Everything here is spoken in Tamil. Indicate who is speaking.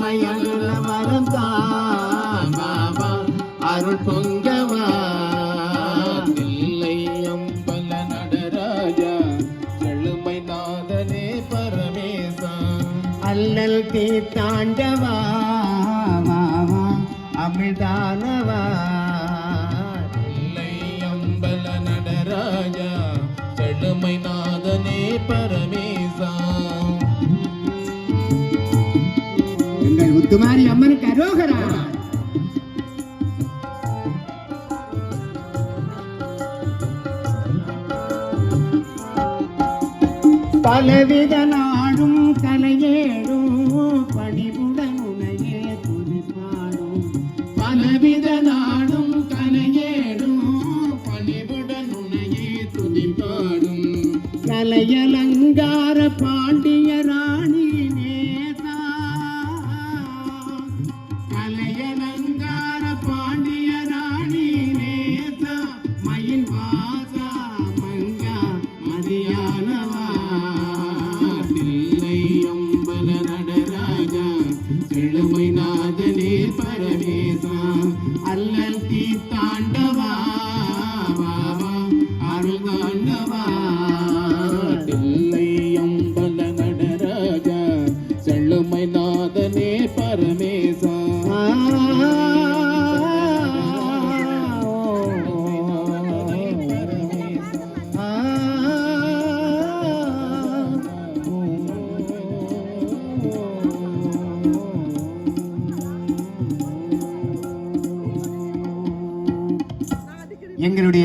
Speaker 1: மயிலுல வரந்தான் பாபா அருள் பொங்கவா.
Speaker 2: தில்லை அம்பல நடராஜா செழுமை நாதனே பரமேசா.
Speaker 1: அல்லல் தீத்தாண்டவா வாவா அமிழ்தானவா
Speaker 2: தில்லை அம்பல நடராஜா செழுமை நாதனே பரமேசா
Speaker 1: முத்துமாரி அம்மனுக்கு அரோகரா. பலவித நாடும் கலையேடும் பணிவுடன் உனையே துதிப்பாடும் பலவித நாடும் கலையேடும் பணிவுடன் உனையே துதிப்பாடும். கலையலங்கார பாண்டிய ராணி அல்லல் தீத்தாண்டவா பாபா அருள் தாண்டவா
Speaker 2: தில்லை அம்பல நடராஜா செழுமை நாதனே
Speaker 1: எங்களுடைய